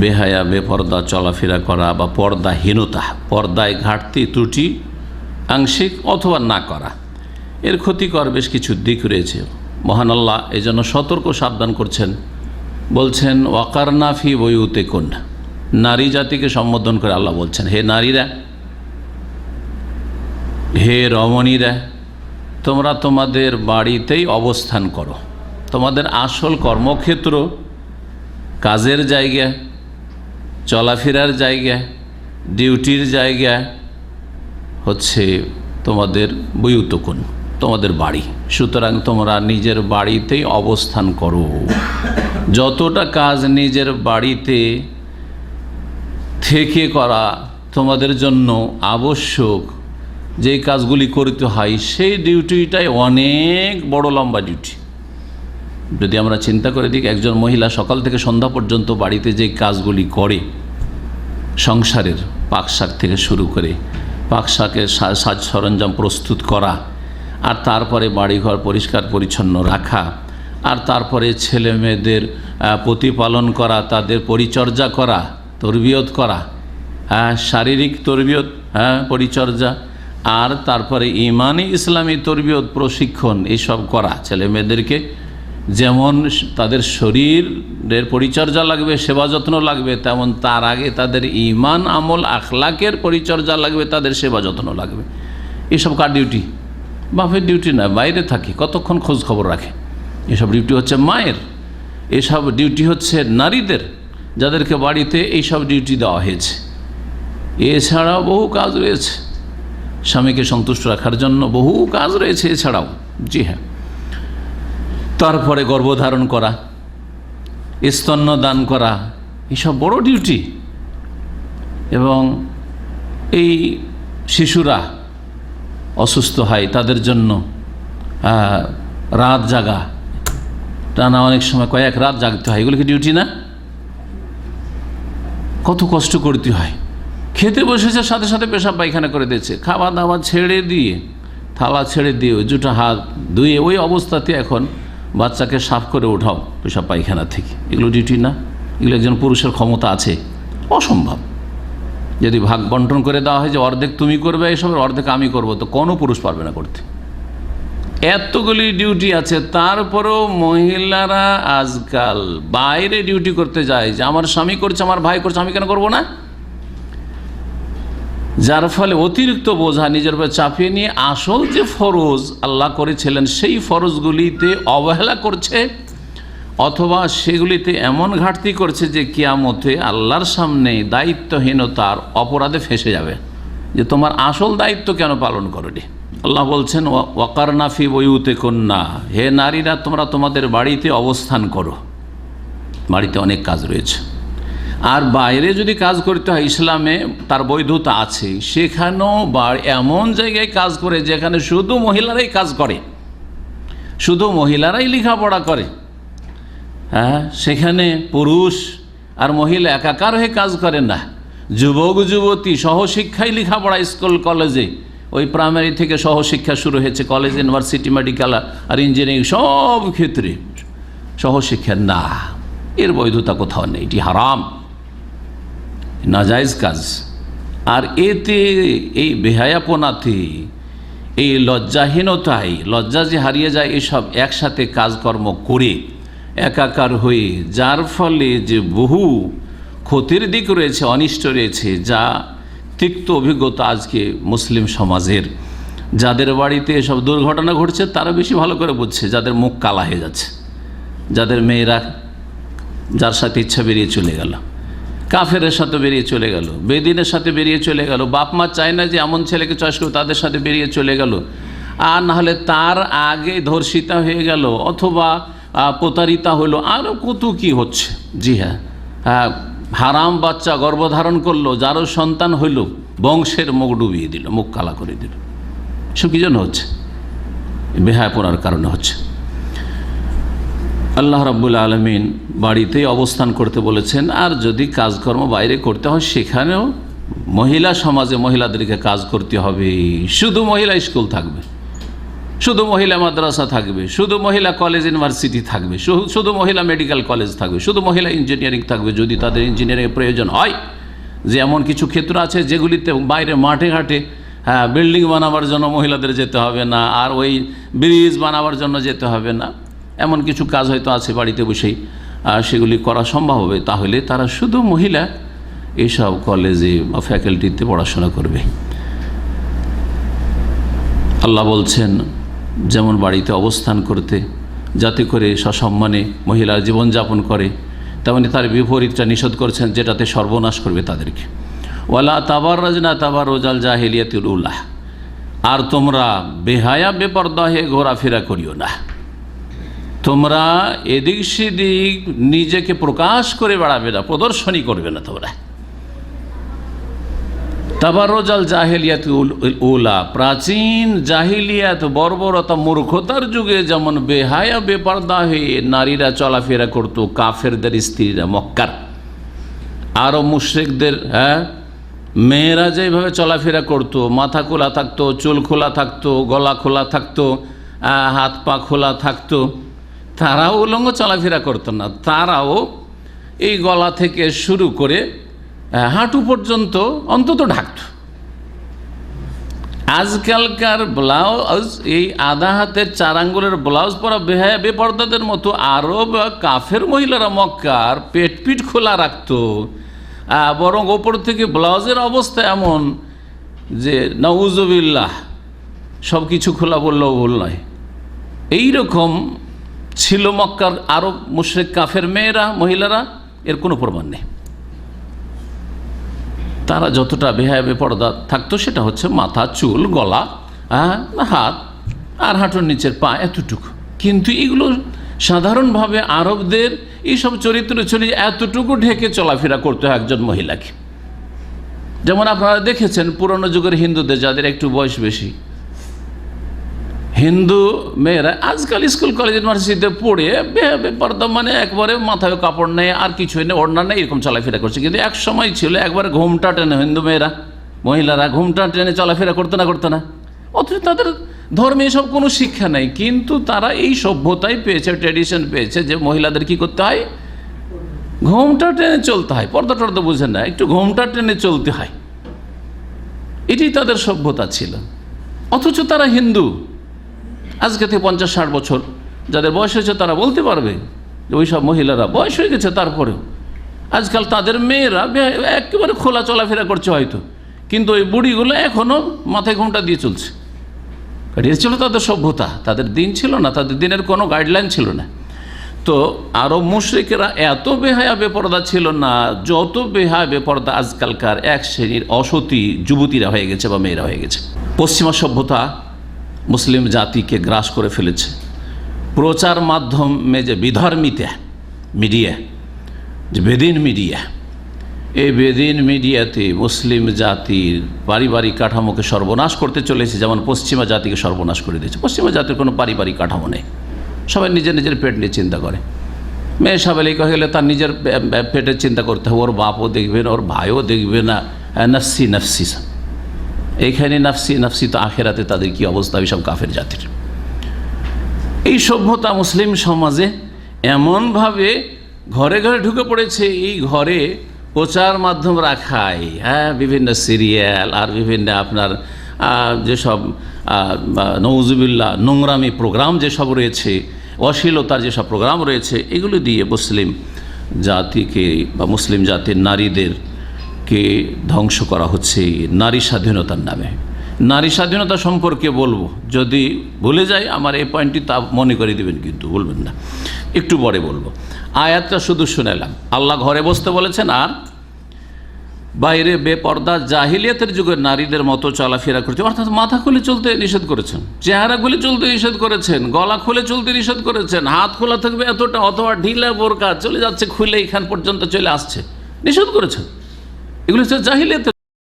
বেহায়া, বেপর্দা, চলাফেরা করা বা পর্দাহীনতা, পর্দায় ঘাটতি, ত্রুটি, আংশিক অথবা না করা, এর ক্ষতিকর বেশ কিছু দিক রয়েছে। মহান আল্লাহ এই জন্য সতর্ক সাবধান করছেন। বলছেন ওয়াকারনাফি বইউতে কোন নারী জাতিকে সম্বোধন করে আল্লাহ বলছেন, হে নারীরা, হে রমণীরা, তোমরা তোমাদের বাড়িতেই অবস্থান করো। তোমাদের আসল কর্মক্ষেত্র কাজের জায়গা চলাফেরার জায়গা, ডিউটির জায়গা হচ্ছে তোমাদের বইউতকুন তোমাদের বাড়ি। সুতরাং তোমরা নিজের বাড়িতেই অবস্থান করো। যতটা কাজ নিজের বাড়িতে থেকে করা তোমাদের জন্য আবশ্যক যে কাজগুলি করতে হয়, সেই ডিউটিটাই অনেক বড় লম্বা ডিউটি। যদি আমরা চিন্তা করে দিই একজন মহিলা সকাল থেকে সন্ধ্যা পর্যন্ত বাড়িতে যে কাজগুলি করে, সংসারের পাক শাক থেকে শুরু করে পাক শাকের সাজ সরঞ্জাম প্রস্তুত করা, আর তারপরে বাড়িঘর পরিষ্কার পরিচ্ছন্ন রাখা, আর তারপরে ছেলে মেয়েদের প্রতিপালন করা, তাদের পরিচর্যা করা, তরবিয়ত করা হ্যাঁ শারীরিক তরবিয়ত হ্যাঁ পরিচর্যা, আর তারপরে ইমানি ইসলামী তরবিয়ত প্রশিক্ষণ এইসব করা ছেলে মেয়েদেরকে যেমন তাদের শরীরের পরিচর্যা লাগবে, সেবা যত্ন লাগবে, তেমন তার আগে তাদের ইমান, আমল, আখলাকের পরিচর্যা লাগবে, তাদের সেবা যত্ন লাগবে। এসব কার ডিউটি? বাপের ডিউটি না, বাইরে থাকি, কতক্ষণ খোঁজ খবর রাখে? এসব ডিউটি হচ্ছে মায়ের, এসব ডিউটি হচ্ছে নারীদের, যাদেরকে বাড়িতে এইসব ডিউটি দেওয়া হয়েছে। এছাড়াও বহু কাজ রয়েছে। স্বামীকে সন্তুষ্ট রাখার জন্য বহু কাজ রয়েছে এছাড়াও। জি হ্যাঁ। তারপরে গর্ভধারণ করা স্তন্য দান করা, এসব বড় ডিউটি এবং এই শিশুরা অসুস্থ হয় তাদের জন্য রাত জাগা। টানা অনেক সময় কয়েক রাত জাগতে হয়, এগুলো কি ডিউটি না? কত কষ্ট করতে হয়। খেতে বসেছে, সাথে সাথে পেশাব পায়খানা করে দিয়েছে। খাওয়া দাওয়া ছেড়ে দিয়ে, থালা ছেড়ে দিয়ে দুটো হাত ধুয়ে ওই অবস্থাতে এখন বাচ্চাকে সাফ করে ওঠাও পেশাব পায়খানা থেকে। এগুলো ডিউটি না। এগুলো একজন পুরুষের ক্ষমতা আছে। অসম্ভব। যদি ভাগ বন্টন করে দেওয়া হয় যে অর্ধেক তুমি করবে এসবের অর্ধেক আমি করব, তো কোনো পুরুষ পারবে না করতে। এতগুলি ডিউটি আছে, তারপরেও মহিলারা আজকাল বাইরে ডিউটি করতে যায় যে, আমার স্বামী করছে, আমার ভাই করছে, আমি কেন করব না? যার ফলে অতিরিক্ত বোঝা নিজের উপর চাপিয়ে নিয়ে আসল যে ফরজ আল্লাহ করেছিলেন, সেই ফরজগুলিতে অবহেলা করছে অথবা সেগুলিতে এমন ঘাটতি করছে যে কিয়ামতে আল্লাহর সামনে দায়িত্বহীনতার অপরাধে ফেসে যাবে। যে তোমার আসল দায়িত্ব কেন পালন করনি? আল্লাহ বলছেন ওয়াকার নাফি বইউতে কন্যা হে নারীরা, তোমরা তোমাদের বাড়িতে অবস্থান করো। বাড়িতে অনেক কাজ রয়েছে। আর বাইরে যদি কাজ করতে হয় ইসলামে, তার বৈধতা আছে। সেখানেও বা এমন জায়গায় কাজ করে যেখানে শুধু মহিলারাই কাজ করে। শুধু মহিলারাই লেখাপড়া করে। হ্যাঁ সেখানে পুরুষ আর মহিলা একাকার হয়ে কাজ করে না। যুবক, যুবতী সহশিক্ষায় লেখাপড়া স্কুল, কলেজে। ওই প্রাইমারি থেকে সহশিক্ষা শুরু হয়েছে, কলেজ ইউনিভার্সিটি মেডিকেল আর ইঞ্জিনিয়ারিং সব ক্ষেত্রে। সহশিক্ষা না, এর বৈধতা কোথাও নেই, এটি হারাম। নাজাইজ কাজ। আর এতে এই বেহায়াপনাতে, এই লজ্জাহীনতায়, লজ্জা যে হারিয়ে যায়, এসব একসাথে কাজকর্ম করে একাকার হয়ে, যার ফলে যে বহু ক্ষতির দিক রয়েছে, অনিষ্ট রয়েছে, যা তিক্ত অভিজ্ঞতা আজকে মুসলিম সমাজের। যাদের বাড়িতে এসব দুর্ঘটনা ঘটছে, তারা বেশি ভালো করে বুঝছে, যাদের মুখ কালা হয়ে যাচ্ছে, যাদের মেয়েরা যার সাথে ইচ্ছা বেরিয়ে চলে গেল। কাফেরের সাথে বেরিয়ে চলে গেল, বেদিনের সাথে বেরিয়ে চলে গেল, বাপ মা চায় না যে এমন ছেলেকে চয়েস করবে তাদের সাথে বেরিয়ে চলে গেল। আর নাহলে তার আগে ধর্ষিতা হয়ে গেল অথবা প্রতারিতা হলো আরও কত কি হচ্ছে। জি হ্যাঁ হ্যাঁ হারাম বাচ্চা গর্ভধারণ করল, যারও সন্তান হইল, বংশের মুখ ডুবিয়ে দিল, মুখ কালা করে দিল। সব কী জন্য হচ্ছে? বেহায়াপনার কারণে হচ্ছে। আল্লাহ রাব্বুল আলমিন বাড়িতেই অবস্থান করতে বলেছেন, আর যদি কাজকর্ম বাইরে করতে হয়, সেখানেও মহিলা সমাজে মহিলাদেরকে কাজ করতে হবে। শুধু মহিলা স্কুল থাকবে, শুধু মহিলা মাদ্রাসা থাকবে, শুধু মহিলা কলেজ, ইউনিভার্সিটি থাকবে শুধু মহিলা মেডিকেল কলেজ থাকবে, শুধু মহিলা ইঞ্জিনিয়ারিং থাকবে। যদি তাদের ইঞ্জিনিয়ারিংয়ের প্রয়োজন হয়, যে এমন কিছু ক্ষেত্র আছে যেগুলিতে বাইরে মাঠে ঘাটে হ্যাঁ বিল্ডিং বানাবার জন্য মহিলাদের যেতে হবে না, আর ওই ব্রিজ বানাবার জন্য যেতে হবে না। এমন কিছু কাজ হয়তো আছে বাড়িতে বসেই সেগুলি করা সম্ভব হবে, তাহলে তারা শুধু মহিলা এইসব কলেজে বা ফ্যাকাল্টিতে পড়াশোনা করবে। আল্লাহ বলছেন, যেমন বাড়িতে অবস্থান করতে, যাতে করে সসম্মানে মহিলা জীবনযাপন করে, তেমনি তার বিপরীতটা নিষেধ করছেন, যেটাতে সর্বনাশ করবে তাদেরকে। ওয়ালা তাবার রাজনা তাবার রোজাল জাহেলিয়াতুল উল্লাহ আর তোমরা বেহায়া, বেপর্দা হয়ে ঘোরাফেরা করিও না। তোমরা এদিক সেদিক নিজেকে প্রকাশ করে বেড়াবে না, প্রদর্শনী করবে না তোমরা। তাবারজাল জাহিলিয়াত উলা প্রাচীন জাহিলিয়াত বর্বরতা মূর্খতার যুগে যেমন বেহায়া বেপর্দা হয়ে নারীরা চলাফেরা করত, কাফেরদের স্ত্রীরা মক্কার। আরও মুশ্রিকদের হ্যাঁ মেয়েরা যেভাবে চলাফেরা করতো, মাথা খোলা থাকতো, চুল খোলা থাকতো, গলা খোলা থাকতো হাত পা খোলা থাকতো তারাও উলঙ্গ চলাফেরা করতো না। তারাও এই গলা থেকে শুরু করে হাঁটু পর্যন্ত অন্তত ঢাকত। আজকালকার ব্লাউজ, এই আধা হাতের চার আঙ্গুলের ব্লাউজ পরা বেহায়া বেপর্দাদের মতো আরব কাফের মহিলারা মক্কার পেট পিট খোলা রাখতো। বরং ওপর থেকে ব্লাউজের অবস্থা এমন যে, নউজবিল্লাহ সব কিছু খোলা বললেও ভুল নয়। এইরকম ছিল মক্কার আরব মুশ্রেক কাফের মেয়েরা, মহিলারা, এর কোনো প্রমাণ নেই। তারা যতটা বেহায় পর্দা থাকতো, সেটা হচ্ছে মাথা, চুল, গলা হ্যাঁ হাত, আর হাঁটুর নিচের পা, এতটুকু। কিন্তু এগুলো সাধারণভাবে আরবদের এইসব চরিত্র চলে এতটুকু ঢেকে চলাফেরা করতে হয় একজন মহিলাকে। যেমন আপনারা দেখেছেন, পুরনো যুগের হিন্দুদের, যাদের একটু বয়স বেশি হিন্দু মেয়েরা আজকাল স্কুল, কলেজ, ইউনিভার্সিটিতে পড়ে বেপরদা মানে একবারে মাথায় কাপড় নেই, আর কিছু নেই, ওড়না নেই, এরকম চলাফেরা করছে। কিন্তু এক সময় ছিল, একবারে ঘুমটা টেনে, হিন্দু মেয়েরা, মহিলারা ঘুমটা টেনে চলাফেরা করতে না করতে না। অথচ তাদের ধর্মে এসব কোনো শিক্ষা নেই, কিন্তু তারা এই সভ্যতাই পেয়েছে ট্র্যাডিশন পেয়েছে যে মহিলাদের কি করতে হয়? ঘুমটা টেনে চলতে হয়, পর্দা টর্দা বুঝেন না, একটু ঘুমটা টেনে চলতে হয়। এটি তাদের সভ্যতা ছিল। অথচ তারা হিন্দু। আজকে থেকে পঞ্চাশ ষাট বছর। যাদের বয়স হয়েছে তারা বলতে পারবে যে ওই সব মহিলারা বয়স হয়ে গেছে তারপরেও। আজকাল তাদের মেয়েরা একেবারে খোলা চলাফেরা করছে হয়তো। কিন্তু ওই বুড়িগুলো এখনও মাথায় ঘুমটা দিয়ে চলছে। কারণ এ ছিল তাদের সভ্যতা, তাদের দিন ছিল না, তাদের দিনের কোনো গাইডলাইন ছিল না। তো আরও মুশ্রিকেরা এত বেহায়া বেপরদা ছিল না, যত বেহায়া বেপরদা আজকালকার এক শ্রেণির অসতী যুবতীরা হয়ে গেছে বা মেয়েরা হয়ে গেছে। পশ্চিমা সভ্যতা মুসলিম জাতিকে গ্রাস করে ফেলেছে। প্রচার মাধ্যমে যে বিধর্মিতা মিডিয়া যে বেদিন মিডিয়া এই বেদিন মিডিয়াতে মুসলিম জাতির পারিবারিক কাঠামোকে সর্বনাশ করতে চলেছে যেমন পশ্চিমা জাতিকে সর্বনাশ করে দিয়েছে। পশ্চিমা জাতির কোনো পারিবারিক কাঠামো নেই। সবাই নিজের নিজের পেট নিয়ে চিন্তা করে। মেয়ে সাবেলিকা হয়ে গেলে তার নিজের পেটের চিন্তা করতে হবে ওর বাপও দেখবে না ওর ভাইও দেখবে না। হ্যাঁ, নফসি নফসি এইখানে নাফসি নাফসি তো আখেরাতে তাদের কি অবস্থা? সব কাফের জাতির। এই সভ্যতা মুসলিম সমাজে এমনভাবে ঘরে ঘরে ঢুকে পড়েছে, এই ঘরে প্রচার মাধ্যম রাখায়। হ্যাঁ বিভিন্ন সিরিয়াল আর বিভিন্ন আপনার যেসব নৌজুবিল্লা নোংরামি প্রোগ্রাম যেসব রয়েছে, অশ্লীলতার যেসব প্রোগ্রাম রয়েছে, এগুলো দিয়ে মুসলিম জাতিকে বা মুসলিম জাতির নারীদের কে ধ্বংস করা হচ্ছে নারী স্বাধীনতার নামে। নারী স্বাধীনতা সম্পর্কে বলব। যদি ভুলে যাই, আমার এই পয়েন্টটি তা মনে করে দিবেন কিন্তু বলবেন না। একটু পরে বলব। আয়াতটা শুধু শুনেলাম। আল্লাহ ঘরে বসতে বলেছেন, আর বাইরে বেপর্দা জাহিলিয়াতের যুগের নারীদের মতো চলাফেরা করছে। অর্থাৎ মাথা খুলে চলতে নিষেধ করেছেন, চেহারা খুলে চলতে নিষেধ করেছেন, গলা খুলে চলতে নিষেধ করেছেন, হাত খোলা থাকবে এতটা, অথবা ঢিলা বোরকা চলে যাচ্ছে, খুলে এখান পর্যন্ত চলে আসছে। নিষেধ করেছেন। এগুলো হচ্ছে জাহিলিয়াতের